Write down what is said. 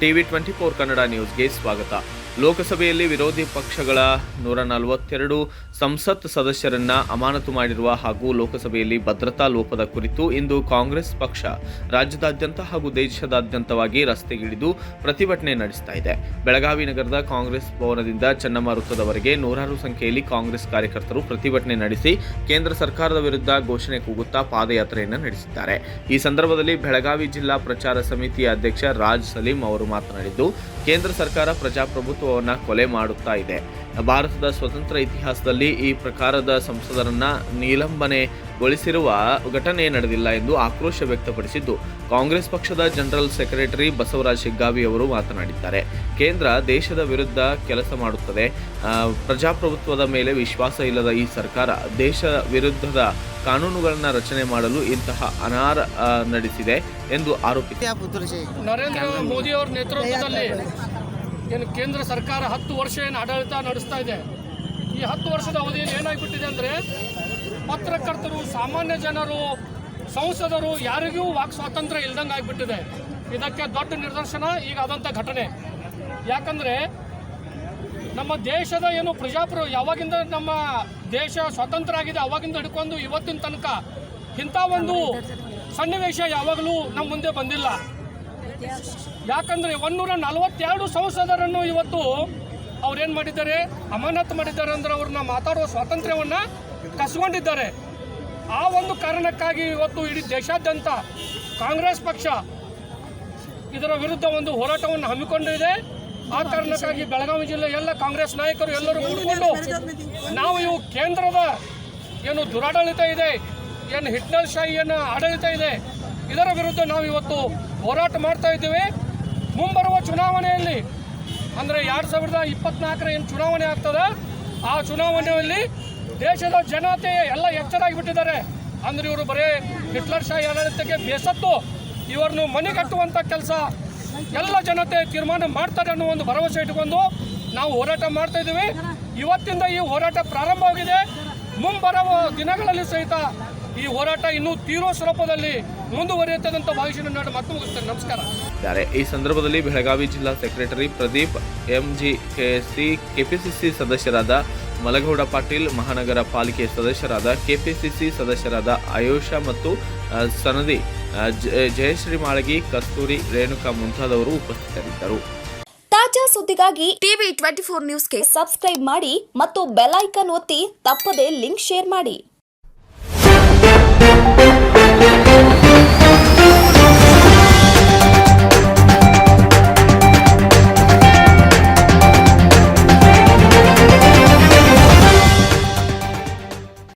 TV twenty four Kannada ನ್ಯೂಸ್ಗೆ ಸ್ವಾಗತ. ಲೋಕಸಭೆಯಲ್ಲಿ ವಿರೋಧಿ ಪಕ್ಷಗಳ ನೂರ ನಲವತ್ತೆರಡು ಸಂಸತ್ ಸದಸ್ಯರನ್ನ ಅಮಾನತು ಮಾಡಿರುವ ಹಾಗೂ ಲೋಕಸಭೆಯಲ್ಲಿ ಭದ್ರತಾ ಲೋಪದ ಕುರಿತು ಇಂದು ಕಾಂಗ್ರೆಸ್ ಪಕ್ಷ ರಾಜ್ಯದಾದ್ಯಂತ ಹಾಗೂ ದೇಶದಾದ್ಯಂತವಾಗಿ ರಸ್ತೆಗಿಳಿದು ಪ್ರತಿಭಟನೆ ನಡೆಸ್ತಾ ಇದೆ. ಬೆಳಗಾವಿ ನಗರದ ಕಾಂಗ್ರೆಸ್ ಭವನದಿಂದ ಚನ್ನಮಾರುತದವರೆಗೆ ನೂರಾರು ಸಂಖ್ಯೆಯಲ್ಲಿ ಕಾಂಗ್ರೆಸ್ ಕಾರ್ಯಕರ್ತರು ಪ್ರತಿಭಟನೆ ನಡೆಸಿ ಕೇಂದ್ರ ಸರ್ಕಾರದ ವಿರುದ್ಧ ಘೋಷಣೆ ಕೂಗುತ್ತಾ ಪಾದಯಾತ್ರೆಯನ್ನು ನಡೆಸಿದ್ದಾರೆ. ಈ ಸಂದರ್ಭದಲ್ಲಿ ಬೆಳಗಾವಿ ಜಿಲ್ಲಾ ಪ್ರಚಾರ ಸಮಿತಿಯ ಅಧ್ಯಕ್ಷ ರಾಜ್ ಸಲೀಂ ಅವರು ಮಾತನಾಡಿದ್ದು, ಕೇಂದ್ರ ಸರ್ಕಾರ ಪ್ರಜಾಪ್ರಭುತ್ವವನ್ನು ಕೊಲೆ ಮಾಡುತ್ತಾ ಇದೆ. ಭಾರತದ ಸ್ವತಂತ್ರ ಇತಿಹಾಸದಲ್ಲಿ ಈ ಪ್ರಕಾರದ ಸಂಸದರನ್ನ ನಿಲಂಬನೆಗೊಳಿಸಿರುವ ಘಟನೆ ನಡೆದಿಲ್ಲ ಎಂದು ಆಕ್ರೋಶ ವ್ಯಕ್ತಪಡಿಸಿದ್ದು, ಕಾಂಗ್ರೆಸ್ ಪಕ್ಷದ ಜನರಲ್ ಸೆಕ್ರೆಟರಿ ಬಸವರಾಜ್ ಶಿಗ್ಗಾವಿ ಅವರು ಮಾತನಾಡಿದ್ದಾರೆ. ಕೇಂದ್ರ ದೇಶದ ವಿರುದ್ಧ ಕೆಲಸ ಮಾಡುತ್ತದೆ. ಪ್ರಜಾಪ್ರಭುತ್ವದ ಮೇಲೆ ವಿಶ್ವಾಸ ಇಲ್ಲದ ಈ ಸರ್ಕಾರ ದೇಶ ವಿರುದ್ಧದ ಕಾನೂನುಗಳನ್ನು ರಚನೆ ಮಾಡಲು ಇಂತಹ ಅನಾರ ನಡೆಸಿದೆ ಎಂದು ಆರೋಪಿಸಿದೆ ನರೇಂದ್ರ ಮೋದಿ ಅವರ ನೇತೃತ್ವದಲ್ಲಿ ಏನು ಕೇಂದ್ರ ಸರ್ಕಾರ ಹತ್ತು ವರ್ಷ ಏನು ಆಡಳಿತ ನಡೆಸ್ತಾ ಇದೆ. ಈ ಹತ್ತು ವರ್ಷದ ಅವಧಿಯಲ್ಲಿ ಏನಾಗಿಬಿಟ್ಟಿದೆ ಅಂದರೆ ಪತ್ರಕರ್ತರು, ಸಾಮಾನ್ಯ ಜನರು, ಸಂಸದರು ಯಾರಿಗೂ ವಾಕ್ ಸ್ವಾತಂತ್ರ್ಯ ಇಲ್ದಂಗೆ ಆಗಿಬಿಟ್ಟಿದೆ. ಇದಕ್ಕೆ ದೊಡ್ಡ ನಿದರ್ಶನ ಈಗ ಆದಂಥ ಘಟನೆ. ಯಾಕಂದರೆ ನಮ್ಮ ದೇಶದ ಏನು ಪ್ರಜಾಪ್ರ ಯಾವಾಗಿಂದ ನಮ್ಮ ದೇಶ ಸ್ವತಂತ್ರ ಆಗಿದೆ, ಅವಾಗಿಂದ ಹಿಡ್ಕೊಂಡು ಇವತ್ತಿನ ತನಕ ಇಂಥ ಒಂದು ಸನ್ನಿವೇಶ ಯಾವಾಗಲೂ ನಮ್ಮ ಮುಂದೆ ಬಂದಿಲ್ಲ. ಯಾಕಂದ್ರೆ ಒಂದೂರ ನಲವತ್ತೆರಡು ಸಂಸದರನ್ನು ಇವತ್ತು ಅವ್ರೇನು ಮಾಡಿದ್ದಾರೆ? ಅಮಾನತ್ ಮಾಡಿದ್ದಾರೆ ಅಂದ್ರೆ ಅವ್ರನ್ನ ಮಾತಾಡುವ ಸ್ವಾತಂತ್ರ್ಯವನ್ನ ಕಸ್ಕೊಂಡಿದ್ದಾರೆ. ಆ ಒಂದು ಕಾರಣಕ್ಕಾಗಿ ಇವತ್ತು ಇಡೀ ದೇಶಾದ್ಯಂತ ಕಾಂಗ್ರೆಸ್ ಪಕ್ಷ ಇದರ ವಿರುದ್ಧ ಒಂದು ಹೋರಾಟವನ್ನು ಹಮ್ಮಿಕೊಂಡಿದೆ ಆ ಕಾರಣಕ್ಕಾಗಿ ಬೆಳಗಾವಿ ಜಿಲ್ಲೆ ಎಲ್ಲ ಕಾಂಗ್ರೆಸ್ ನಾಯಕರು ಎಲ್ಲರೂ ಕೂಡಿಕೊಂಡು ನಾವು ಇವು ಕೇಂದ್ರದ ಏನು ದುರಾಡಳಿತ ಇದೆ, ಏನು ಹಿಟ್ಲರ್ ಶಾಹಿಯನ್ನು ಆಡಳಿತ ಇದೆ, ಇದರ ವಿರುದ್ಧ ನಾವು ಇವತ್ತು ಹೋರಾಟ ಮಾಡ್ತಾ ಇದ್ದೇವೆ. ಮುಂಬರುವ ಚುನಾವಣೆಯಲ್ಲಿ, ಅಂದರೆ ಎರಡು ಸಾವಿರದ ಇಪ್ಪತ್ನಾಲ್ಕರ ಏನು ಚುನಾವಣೆ ಆಗ್ತದೆ, ಆ ಚುನಾವಣೆಯಲ್ಲಿ ದೇಶದ ಜನತೆ ಎಲ್ಲ ಎಚ್ಚರಾಗಿಬಿಟ್ಟಿದ್ದಾರೆ. ಅಂದರೆ ಇವರು ಬರೀ ಹಿಟ್ಲರ್ ಶಾಹಿ ಆಡಳಿತಕ್ಕೆ ಬೇಸತ್ತು, ಇವರನ್ನು ಮನೆಗಟ್ಟುವಂಥ ಕೆಲಸ ಎಲ್ಲ ಜನತೆ ತೀರ್ಮಾನ ಮಾಡ್ತಾರೆ ಅನ್ನೋ ಒಂದು ಭರವಸೆ ಇಟ್ಕೊಂಡು ನಾವು ಹೋರಾಟ ಮಾಡ್ತಾ ಇದ್ದೀವಿ. ಇವತ್ತಿಂದ ಈ ಹೋರಾಟ ಪ್ರಾರಂಭವಾಗಿದೆ. ಮುಂಬರುವ ದಿನಗಳಲ್ಲಿ ಸಹಿತ ಈ ಹೋರಾಟ ಇನ್ನೂ ತೀವ್ರ ಸ್ವರೂಪದಲ್ಲಿ ಮುಂದುವರಿಯುತ್ತದೆ ಅಂತ ಭಾವಿಸಿ ನನ್ನ ಮತ್ತೆ ಮುಗಿಸ್ತೇನೆ. ನಮಸ್ಕಾರ. ಇದ್ದಾರೆ ಈ ಸಂದರ್ಭದಲ್ಲಿ ಬೆಳಗಾವಿ ಜಿಲ್ಲಾ secretary Pradeep MG KC KPCC ಸದಸ್ಯರಾದ ಮಲಗೌಡ ಪಾಟೀಲ್ ಮಹಾನಗರ ಪಾಲಿಕೆ ಸದಸ್ಯರಾದ ಕೆಪಿಸಿಸಿ ಸದಸ್ಯರಾದ ಆಯುಷ ಮತ್ತು ಸನದಿ ಜ- ಜಯಶ್ರೀ ಮಾಳಗಿ ಕಸ್ತೂರಿ ರೇಣುಕಾ ಮುಂತಾದವರು ಉಪಸ್ಥಿತರಿದ್ದರು. ತಾಜಾ ಸುದ್ದಿಗಾಗಿ ಟಿವಿ ಟ್ವೆಂಟಿ ಫೋರ್ ನ್ಯೂಸ್ಗೆ ಸಬ್ಸ್ಕ್ರೈಬ್ ಮಾಡಿ ಮತ್ತು ಬೆಲ್ ಐಕನ್ ಒತ್ತಿ ತಪ್ಪದೇ ಲಿಂಕ್ ಶೇರ್ ಮಾಡಿ. Thank you.